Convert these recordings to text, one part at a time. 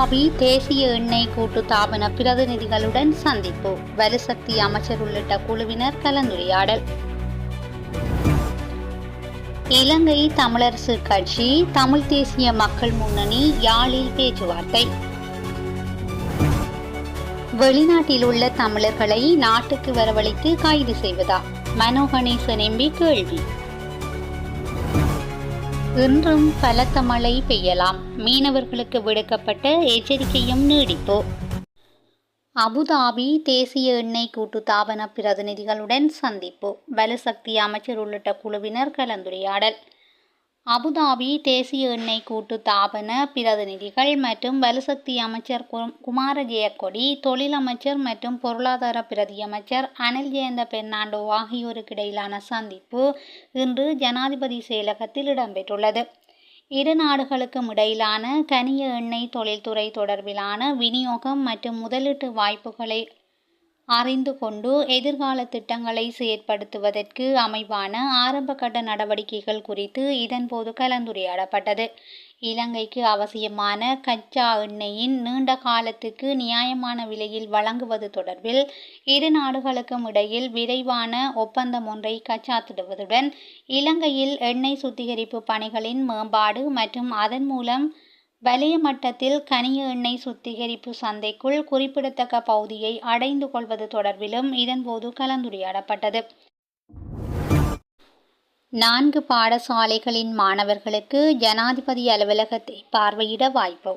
Abu Dhabi தேசிய எண்ணெய் கூட்டு தாபன பிரதிநிதிகளுடன் சந்திப்பு வலுசக்தி அமைச்சர் உள்ளிட்ட குழுவினர் கலந்துரையாடல். இலங்கை தமிழரசு கட்சி தமிழ் தேசிய மக்கள் முன்னணி யாழில் பேச்சுவார்த்தை. வெளிநாட்டில் உள்ள தமிழர்களை நாட்டுக்கு வரவழைத்து கைது செய்வதா? மனோகணேசன் எம்பி கேள்வி. இன்றும் பலத்த மழை பெய்யலாம். மீனவர்களுக்கு விடுக்கப்பட்ட எச்சரிக்கையும் நீடிப்பு. அபுதாபி தேசிய எண்ணெய் கூட்டு தாபன பிரதிநிதிகளுடன் சந்திப்பு. வலுசக்தி அமைச்சர் உள்ளிட்ட குழுவினர் கலந்துரையாடல். அபுதாபி தேசிய எண்ணெய் கூட்டு தாபன பிரதிநிதிகள் மற்றும் வலுசக்தி அமைச்சர் கு- குமார ஜெயக்கொடி தொழில் அமைச்சர் மற்றும் பொருளாதார பிரதி அமைச்சர் அனில் ஜெயந்த பெர்னாண்டோ ஆகியோருக்கு இடையிலான சந்திப்பு இன்று ஜனாதிபதி செயலகத்தில் இடம்பெற்றுள்ளது. இரு நாடுகளுக்கும் இடையிலான கனிய எண்ணெய் தொழில்துறை தொடர்பிலான விநியோகம் மற்றும் முதலீட்டு வாய்ப்புகளை அறிந்து கொண்டு எதிர்கால திட்டங்களை செயற்படுத்துவதற்கு அமைவான ஆரம்பகட்ட நடவடிக்கைகள் குறித்து இதன்போது கலந்துரையாடப்பட்டது. இலங்கைக்கு அவசியமான கச்சா எண்ணெயின் நீண்ட காலத்துக்கு நியாயமான விலையில் வழங்குவது தொடர்பில் இரு நாடுகளுக்கும் இடையில் விரைவான ஒப்பந்தம் ஒன்றை கச்சாத்திடுவதுடன் இலங்கையில் எண்ணெய் சுத்திகரிப்பு பணிகளின் மேம்பாடு மற்றும் அதன் மூலம் வலிய மட்டத்தில் கனிய எண்ணெய் சுத்திகரிப்பு சந்தைக்குள் குறிப்பிடத்தக்க பகுதியை அடைந்து கொள்வது தொடர்பிலும் இதன்போது கலந்துரையாடப்பட்டது. நான்கு பாடசாலைகளின் மாணவர்களுக்கு ஜனாதிபதி அலுவலகத்தை பார்வையிட வாய்ப்பு.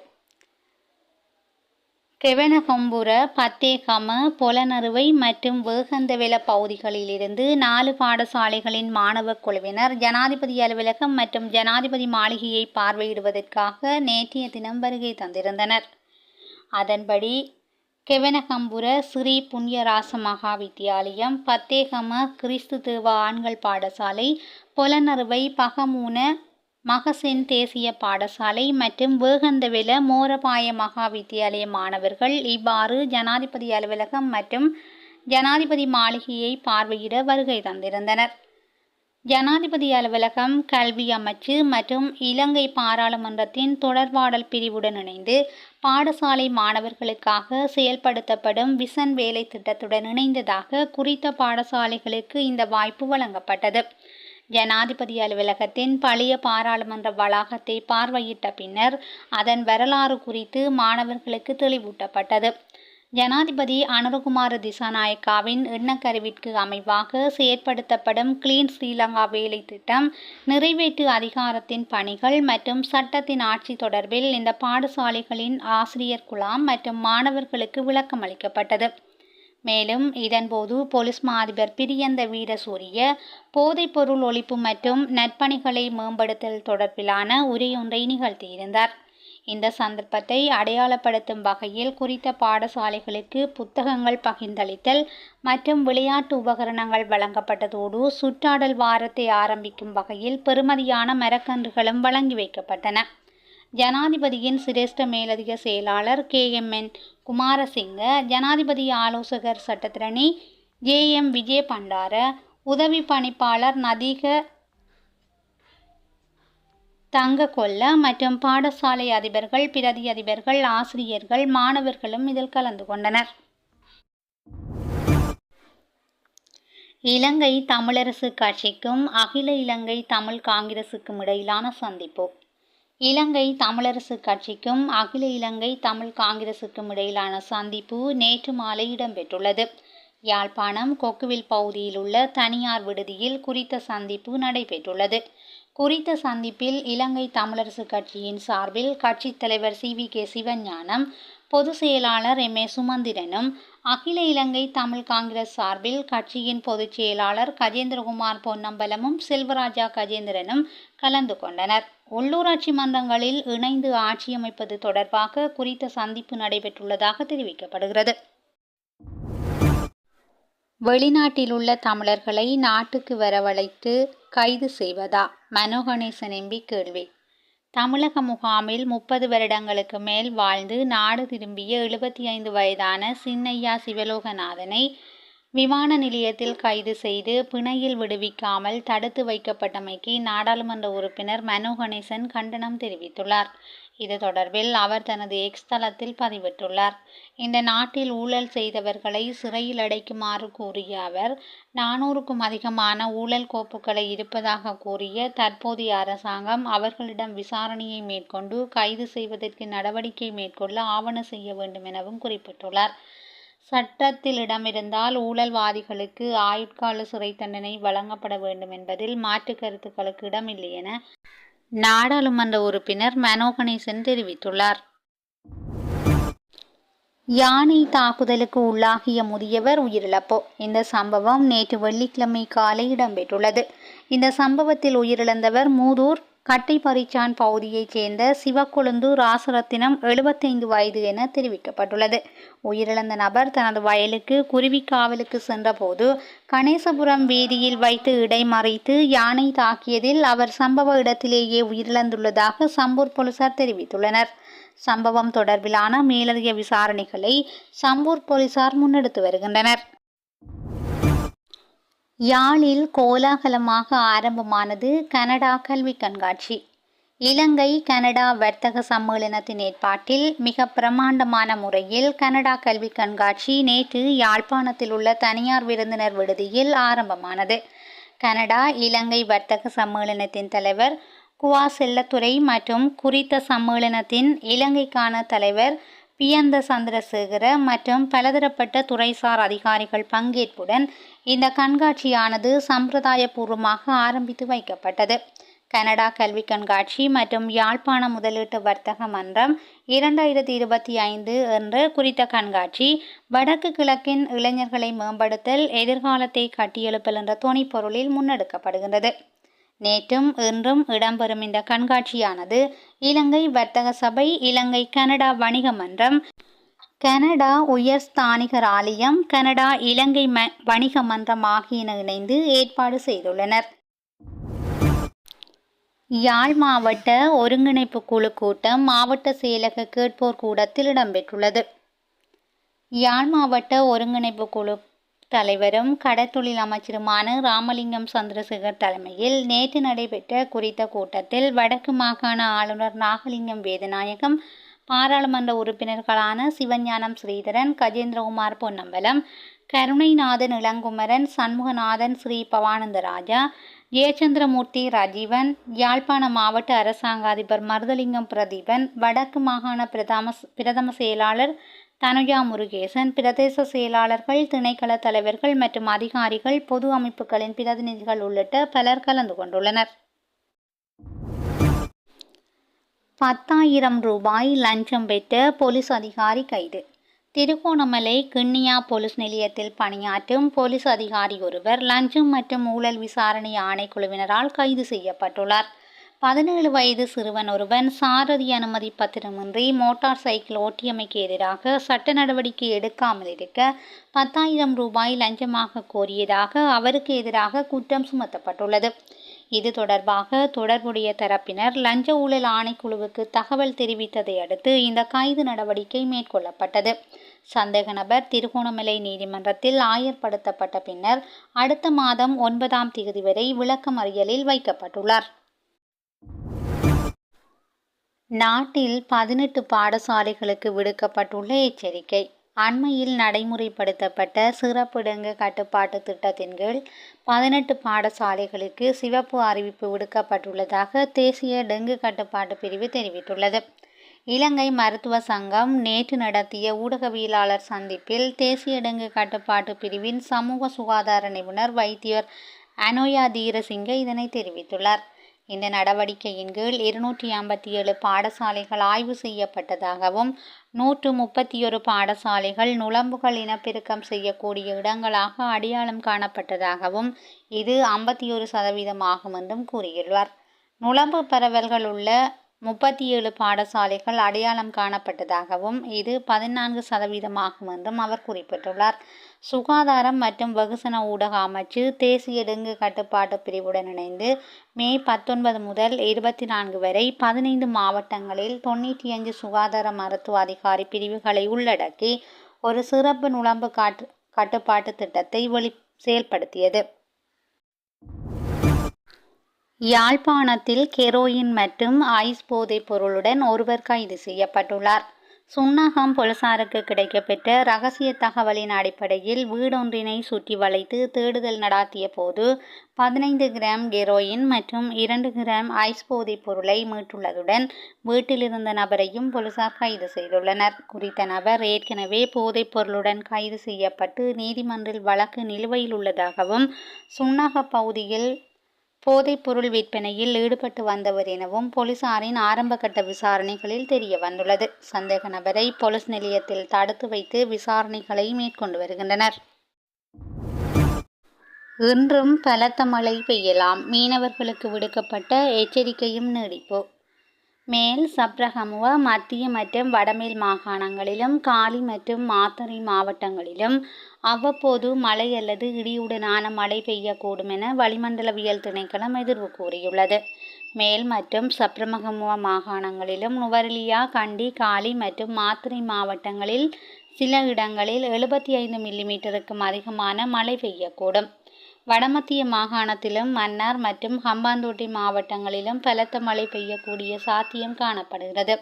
கெவனகொம்புர பத்தேகம பொலனறுவை மற்றும் வேகந்தவெல பகுதிகளிலிருந்து நாலு பாடசாலைகளின் மாணவக் குழுவினர் ஜனாதிபதி அலுவலகம் மற்றும் ஜனாதிபதி மாளிகையை பார்வையிடுவதற்காக நேற்றைய தினம் வருகை தந்திருந்தனர். அதன்படி கெவனகம்புர ஸ்ரீ புண்ணியராச மகா வித்தியாலயம் பத்தேகம கிறிஸ்து தேவ ஆண்கள் பாடசாலை பொலனறுவை பகமூன மகசென் தேசிய பாடசாலை மற்றும் வேகந்தவில மோரபாய மகா வித்தியாலய மாணவர்கள் இவ்வாறு ஜனாதிபதி அலுவலகம் மற்றும் ஜனாதிபதி மாளிகையை பார்வையிட வருகை தந்திருந்தனர். ஜனாதிபதி அலுவலகம் கல்வி அமைச்சு மற்றும் இலங்கை பாராளுமன்றத்தின் தொடர்பாடல் பிரிவுடன் இணைந்து பாடசாலை மாணவர்களுக்காக செயல்படுத்தப்படும் விசன் வேலை திட்டத்துடன் இணைந்ததாக குறித்த பாடசாலைகளுக்கு இந்த வாய்ப்பு வழங்கப்பட்டது. ஜனாதிபதி அலுவலகத்தின் பழைய பாராளுமன்ற வளாகத்தை பார்வையிட்ட பின்னர் அதன் வரலாறு குறித்து மாணவர்களுக்கு தெளிவூட்டப்பட்டது. ஜனாதிபதி அனுரகுமார திசாநாயக்காவின் எண்ணக்கருவிற்கு அமைவாக செயற்படுத்தப்படும் கிளீன் ஸ்ரீலங்கா வேலை திட்டம் நிறைவேற்று அதிகாரத்தின் பணிகள் மற்றும் சட்டத்தின் ஆட்சி தொடர்பில் இந்த பாடசாலைகளின் ஆசிரியர் குழாம் மற்றும் மாணவர்களுக்கு விளக்கம் அளிக்கப்பட்டது மேலும் இதன்போது போலீஸ் மாதிபர் பிரியந்த வீரசூரிய போதைப்பொருள் ஒழிப்பு மற்றும் நற்பணிகளை மேம்படுத்தல் தொடர்பிலான உரையொன்றை நிகழ்த்தியிருந்தார். இந்த சந்தர்ப்பத்தை அடையாளப்படுத்தும் வகையில் குறித்த பாடசாலைகளுக்கு புத்தகங்கள் பகிர்ந்தளித்தல் மற்றும் விளையாட்டு உபகரணங்கள் வழங்கப்பட்டதோடு சுற்றாடல் வாரத்தை ஆரம்பிக்கும் வகையில் பெறுமதியான மரக்கன்றுகளும் வழங்கி வைக்கப்பட்டன. ஜனாதிபதியின் சிரேஷ்ட மேலதிக செயலாளர் கே எம் என் குமாரசிங்க ஜனாதிபதி ஆலோசகர் சட்டத்திரணி ஜே எம் விஜய பண்டார உதவி பணிப்பாளர் நதிக தங்க கொல்ல மற்றும் பாடசாலை அதிபர்கள் பிரதி அதிபர்கள் ஆசிரியர்கள் மாணவர்களும் இதில் கலந்து கொண்டனர். இலங்கை தமிழரசு கட்சிக்கும் அகில இலங்கை தமிழ் காங்கிரசுக்கும் இடையிலான சந்திப்பு. இலங்கை தமிழரசு கட்சிக்கும் அகில இலங்கை தமிழ் காங்கிரசுக்கும் இடையிலான சந்திப்பு நேற்று மாலை இடம்பெற்றுள்ளது. யாழ்ப்பாணம் கொக்குவில் பகுதியில் உள்ள தனியார் விடுதியில் குறித்த சந்திப்பு நடைபெற்றுள்ளது. குறித்த சந்திப்பில் இலங்கை தமிழரசு கட்சியின் சார்பில் கட்சித் தலைவர் சி வி கே சிவஞானம் பொதுச் செயலாளர் எம். ஏ. சுமந்திரனும் அகில இலங்கை தமிழ் காங்கிரஸ் சார்பில் கட்சியின் பொதுச் செயலாளர் கஜேந்திரகுமார் பொன்னம்பலமும் செல்வராஜா கஜேந்திரனும் கலந்து கொண்டனர். உள்ளூராட்சி மன்றங்களில் இணைந்து ஆட்சியமைப்பது தொடர்பாக குறித்த சந்திப்பு நடைபெற்றுள்ளதாக தெரிவிக்கப்படுகிறது. வெளிநாட்டில் உள்ள தமிழர்களை நாட்டுக்கு வரவழைத்து கைது செய்வதா? மனோகணேசன் எம்பி கேள்வி. தமிழக முகாமில் முப்பது வருடங்களுக்கு மேல் வாழ்ந்து நாடு திரும்பிய எழுபத்தி ஐந்து வயதான சின்னையா சிவலோகநாதனை விமான நிலையத்தில் கைது செய்து பிணையில் விடுவிக்காமல் தடுத்து வைக்கப்பட்டமைக்கு நாடாளுமன்ற உறுப்பினர் மனோ கணேசன் கண்டனம் தெரிவித்துள்ளார். இது தொடர்பில் அவர் தனது எக்ஸ் தளத்தில் பதிவிட்டுள்ளார். இந்த நாட்டில் ஊழல் செய்தவர்களை சிறையில் அடைக்குமாறு கூறிய அவர் நானூறுக்கும் அதிகமான ஊழல் கோப்புகளை இருப்பதாக கூறிய தற்போதைய அரசாங்கம் அவர்களிடம் விசாரணையை மேற்கொண்டு கைது செய்வதற்கு நடவடிக்கை மேற்கொள்ள ஆவண செய்ய வேண்டும் எனவும் குறிப்பிட்டுள்ளார். சட்டத்தில் இடமிருந்தால் ஊழல்வாதிகளுக்கு ஆயுட்கால சிறை தண்டனை வழங்கப்பட வேண்டும் என்பதில் மாற்று கருத்துக்களுக்கு இடமில்லை என நாடாளுமன்ற உறுப்பினர் மனோ கணேசன் தெரிவித்துள்ளார். யானை தாக்குதலுக்கு உள்ளாகிய முதியவர் உயிரிழப்பு. இந்த சம்பவம் நேற்று வெள்ளிக்கிழமை காலை இடம்பெற்றுள்ளது. இந்த சம்பவத்தில் உயிரிழந்தவர் மூதூர் கட்டைப்பறிச்சான் பகுதியைச் சேர்ந்த சிவக்கொழுந்து ராசரத்தினம் எழுபத்தைந்து வயது என தெரிவிக்கப்பட்டுள்ளது. உயிரிழந்த நபர் தனது வயலுக்கு குருவி காவலுக்கு சென்றபோது கணேசபுரம் வீதியில் வைத்து இடைமறைத்து யானை தாக்கியதில் அவர் சம்பவ இடத்திலேயே உயிரிழந்துள்ளதாக சம்பூர் போலீசார் தெரிவித்துள்ளனர். சம்பவம் தொடர்பிலான மேலதிக விசாரணைகளை சம்பூர் போலீசார் முன்னெடுத்து வருகின்றனர். யாழில் கோலாகலமாக ஆரம்பமானது கனடா கல்வி கண்காட்சி. இலங்கை கனடா வர்த்தக சம்மேளனத்தின் ஏற்பாட்டில் மிக பிரமாண்டமான முறையில் கனடா கல்வி கண்காட்சி நேற்று யாழ்ப்பாணத்தில் உள்ள தனியார் விருந்தினர் விடுதியில் ஆரம்பமானது. கனடா இலங்கை வர்த்தக சம்மேளனத்தின் தலைவர் குவா செல்லத்துறை மற்றும் குறித்த சம்மேளனத்தின் இலங்கைக்கான தலைவர் பியந்த சந்திரசேகர மற்றும் பலதரப்பட்ட துறைசார் அதிகாரிகள் பங்கேற்புடன் இந்த கண்காட்சியானது சம்பிரதாயபூர்வமாக ஆரம்பித்து வைக்கப்பட்டது. கனடா கல்வி கண்காட்சி மற்றும் யாழ்ப்பாண முதலீட்டு வர்த்தக மன்றம் இரண்டாயிரத்தி இருபத்தி ஐந்து என்று குறித்த கண்காட்சி வடக்கு கிழக்கின் இளைஞர்களை மேம்படுத்தல் எதிர்காலத்தை கட்டியெழுப்பல் என்ற துணைப்பொருளில் முன்னெடுக்கப்படுகின்றது. நேற்றும் இன்றும் இடம்பெறும் இந்த கண்காட்சியானது இலங்கை வர்த்தக சபை இலங்கை கனடா வணிக மன்றம் கனடா உயர் ஸ்தானிகர் ஆலயம் கனடா இலங்கை ம வணிக மன்றம் ஆகியன இணைந்து ஏற்பாடு செய்துள்ளனர். யாழ் மாவட்ட ஒருங்கிணைப்பு குழு கூட்டம் மாவட்ட செயலக கேட்போர் கூடத்தில் இடம்பெற்றுள்ளது. யாழ் மாவட்ட ஒருங்கிணைப்பு குழு தலைவரும் கடற்தொழில் அமைச்சருமான ராமலிங்கம் சந்திரசேகர் தலைமையில் நேற்று நடைபெற்ற குறித்த கூட்டத்தில் வடக்கு மாகாண ஆளுநர் நாகலிங்கம் வேதநாயகம் பாராளுமன்ற உறுப்பினர்களான சிவஞானம் ஸ்ரீதரன் கஜேந்திரகுமார் பொன்னம்பலம் கருணைநாதன் இளங்குமரன் சண்முகநாதன் ஸ்ரீ பவானந்தராஜா ஜெயச்சந்திரமூர்த்தி ராஜீவன் யாழ்ப்பாண மாவட்ட அரசாங்க அதிபர் மருதலிங்கம் பிரதீபன் வடக்கு மாகாண பிரதம பிரதம செயலாளர் தனுஜா முருகேசன் பிரதேச செயலாளர்கள் திணைக்கள தலைவர்கள் மற்றும் அதிகாரிகள் பொது அமைப்புகளின் பிரதிநிதிகள் உள்ளிட்ட பலர் கலந்து கொண்டுள்ளனர். பத்தாயிரம் ரூபாய் லஞ்சம் பெற்ற போலீஸ் அதிகாரி கைது. திருகோணமலை கிண்ணியா போலீஸ் நிலையத்தில் பணியாற்றும் போலீஸ் அதிகாரி ஒருவர் லஞ்சம் மற்றும் ஊழல் விசாரணை ஆணைக்குழுவினரால் கைது செய்யப்பட்டுள்ளார். பதினேழு வயது சிறுவன் ஒருவன் சாரதி அனுமதி பத்திரமின்றி மோட்டார் சைக்கிள் ஓட்டியமைக்கு எதிராக சட்ட நடவடிக்கை எடுக்காமல் இருக்க பத்தாயிரம் ரூபாய் லஞ்சமாக கோரியதாக அவருக்கு எதிராக குற்றம் சுமத்தப்பட்டுள்ளது. இது தொடர்பாக தொடர்புடைய தரப்பினர் லஞ்ச ஊழல் ஆணைக்குழுவுக்கு தகவல் தெரிவித்ததை அடுத்து இந்த கைது நடவடிக்கை மேற்கொள்ளப்பட்டது. சந்தேக நபர் திருகோணமலை நீதிமன்றத்தில் ஆயர்படுத்தப்பட்ட பின்னர் அடுத்த மாதம் ஒன்பதாம் தேதி வரை விளக்கமறியலில் வைக்கப்பட்டுள்ளார். நாட்டில் பதினெட்டு பாடசாலைகளுக்கு விடுக்கப்பட்டுள்ள எச்சரிக்கை. அண்மையில் நடைமுறைப்படுத்தப்பட்ட சிறப்பு கட்டுப்பாட்டு திட்டத்தின் கீழ் பதினெட்டு பாடசாலைகளுக்கு சிவப்பு அறிவிப்பு விடுக்கப்பட்டுள்ளதாக தேசிய டெங்கு கட்டுப்பாட்டு பிரிவு தெரிவித்துள்ளது. இலங்கை மருத்துவ சங்கம் நேற்று நடத்திய ஊடகவியலாளர் சந்திப்பில் தேசிய டெங்கு கட்டுப்பாட்டு பிரிவின் சமூக சுகாதார நிபுணர் வைத்தியர் அனோயா தீரசிங்க இதனை தெரிவித்துள்ளார். இந்த நடவடிக்கையின் கீழ் இருநூற்றி ஐம்பத்தி ஏழு பாடசாலைகள் ஆய்வு செய்யப்பட்டதாகவும் நூற்று முப்பத்தி ஒரு பாடசாலைகள் நுழம்புகள் இனப்பெருக்கம் செய்யக்கூடிய இடங்களாக அடையாளம் காணப்பட்டதாகவும் இது ஐம்பத்தி ஒரு சதவீதமாகும் என்றும் கூறியுள்ளார். நுழம்பு பரவல்கள் உள்ள முப்பத்தி ஏழு பாடசாலைகள் அடையாளம் காணப்பட்டதாகவும் இது பதினான்கு சதவீதமாகும் என்றும் அவர் குறிப்பிட்டுள்ளார். சுகாதாரம் மற்றும் வெகுசன ஊடக அமைச்சு தேசிய டெங்கு கட்டுப்பாட்டு பிரிவுடன் இணைந்து மே பத்தொன்பது முதல் இருபத்தி நான்கு வரை பதினைந்து மாவட்டங்களில் தொண்ணூற்றி அஞ்சு சுகாதார மருத்துவ அதிகாரி பிரிவுகளை உள்ளடக்கி ஒரு சிறப்பு நுழம்பு காற்று கட்டுப்பாட்டு திட்டத்தை வெளி செயல்படுத்தியது. யாழ்ப்பாணத்தில் கெரோயின் மற்றும் ஐஸ் போதைப் பொருளுடன் ஒருவர் கைது செய்யப்பட்டுள்ளார். சுன்னாகம் போலீசாருக்கு கிடைக்கப்பெற்ற ரகசிய தகவலின் அடிப்படையில் வீடொன்றினை சுற்றி வளைத்து தேடுதல் நடாத்திய போது பதினைந்து கிராம் ஹெரோயின் மற்றும் இரண்டு கிராம் ஐஸ் போதைப் பொருளை மீட்டுள்ளதுடன் வீட்டில் இருந்த நபரையும் போலீசார் கைது செய்துள்ளனர். குறித்த நபர் ஏற்கனவே போதைப் பொருளுடன் கைது செய்யப்பட்டு நீதிமன்றில் வழக்கு நிலுவையில் உள்ளதாகவும் சுன்னாக பகுதியில் போதைப்பொருள் விற்பனையில் ஈடுபட்டு வந்தவர் எனவும் போலீசாரின் ஆரம்பகட்ட விசாரணைகளில் தெரிய வந்துள்ளது. சந்தேக நபரை போலீஸ் நிலையத்தில் தடுத்து வைத்து விசாரணைகளை மேற்கொண்டு வருகின்றனர். இன்றும் பலத்த மழை பெய்யலாம். மீனவர்களுக்கு விடுக்கப்பட்ட எச்சரிக்கையும் நீடிப்பு. மேல் சப்ரஹமுவ மத்திய மற்றும் வடமேல் மாகாணங்களிலும் காலி மற்றும் மாத்தறை மாவட்டங்களிலும் அவ்வப்போது மழை அல்லது இடியுடனான மழை பெய்யக்கூடும் என வளிமண்டலவியல் திணைக்களம் எதிர்வு கூறியுள்ளது. மேல் மற்றும் சப்ரமகமுவ மாகாணங்களிலும் நுவரெலியா கண்டி காலி மற்றும் மாத்திரை மாவட்டங்களில் சில இடங்களில் எழுபத்தி ஐந்து மில்லிமீட்டருக்கும் அதிகமான மழை பெய்யக்கூடும். வடமத்திய மாகாணத்திலும் மன்னார் மற்றும் ஹம்பாந்தோட்டை மாவட்டங்களிலும் பலத்த மழை பெய்யக்கூடிய சாத்தியம் காணப்படுகிறது.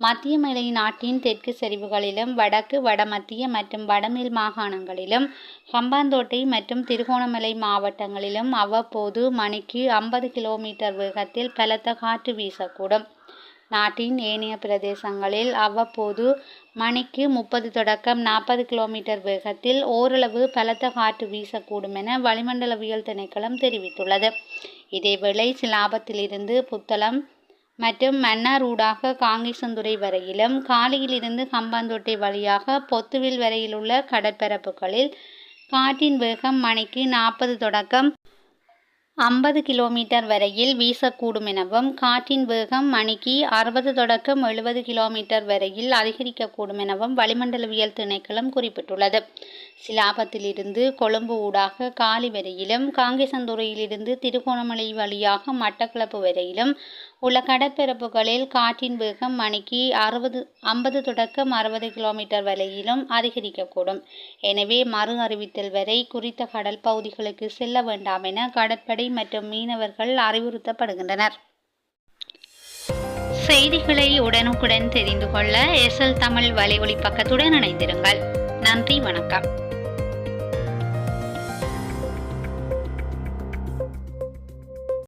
மத்திய மலை நாட்டின் தெற்கு சரிவுகளிலும் வடக்கு வடமத்திய மற்றும் வடமேல் மாகாணங்களிலும் ஹம்பாந்தோட்டை மற்றும் திருகோணமலை மாவட்டங்களிலும் அவ்வப்போது மணிக்கு ஐம்பது கிலோமீட்டர் வேகத்தில் பலத்த காற்று வீசக்கூடும். நாட்டின் ஏனைய பிரதேசங்களில் அவ்வப்போது மணிக்கு முப்பது தொடக்கம் நாற்பது கிலோமீட்டர் வேகத்தில் ஓரளவு பலத்த காற்று வீசக்கூடும் என வளிமண்டலவியல் திணைக்களம் தெரிவித்துள்ளது. இதேவேளை சிலாபத்திலிருந்து புத்தளம் மற்றும் மன்னார் ஊடாக காங்கேசந்துறை வரையிலும் காலியிலிருந்து கம்பாந்தோட்டை வழியாக பொத்துவில் வரையிலுள்ள கடற்பரப்புகளில் காற்றின் வேகம் மணிக்கு நாற்பது தொடக்கம். ஐம்பது கிலோமீட்டர் வரையில் வீசக்கூடும் எனவும் காற்றின் வேகம் மணிக்கு அறுபது தொடக்கம் எழுபது கிலோமீட்டர் வரையில் அதிகரிக்கக்கூடும் எனவும் வளிமண்டலவியல் திணைக்களம் குறிப்பிட்டுள்ளது. சிலாபத்திலிருந்து கொழும்பு ஊடாக காலி வரையிலும் காங்கேசந்துறையிலிருந்து திருகோணமலை வழியாக மட்டக்களப்பு வரையிலும் உள்ள கடற்பரப்புகளில் காற்றின் வேகம் மணிக்கு அறுபது ஐம்பது தொடக்கம் அறுபது கிலோமீட்டர் வரையிலும் அதிகரிக்கக்கூடும். எனவே மறு அறிவித்தல் வரை குறித்த கடல் பகுதிகளுக்கு செல்ல வேண்டாம் என கடற்படை மற்றும் மீனவர்கள் அறிவுறுத்தப்படுகின்றனர். செய்திகளை உடனுக்குடன் தெரிந்து கொள்ள எஸ்எல் தமிழ் வலைஒலி பக்கத்துடன் இணைந்திருங்கள். நன்றி வணக்கம்.